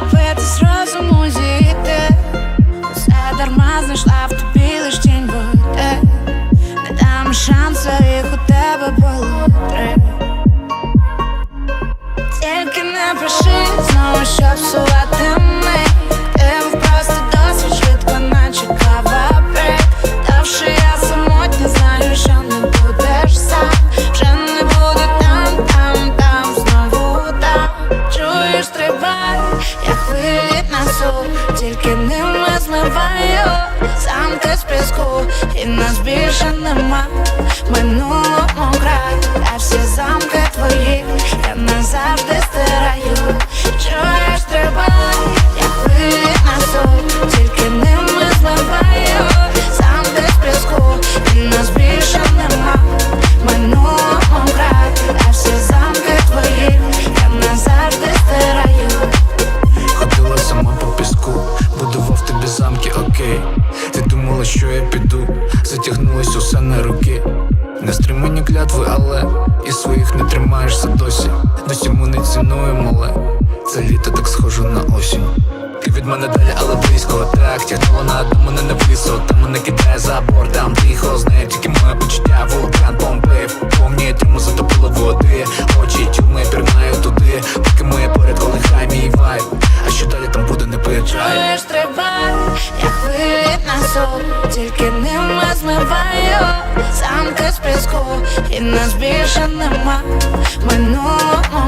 терапевт з розуму зійти Усе дарма знайшла в тобі. тільки ними змиває замки з піску, і нас більше нема. тримаєшся досі, досі ми не цінуємо, але це літо так схоже на осінь. Ти від мене далі, але близько, так тягнула на мене не висо, там мене кидає за борт, там тихо, з нею і нас більше нема минуло.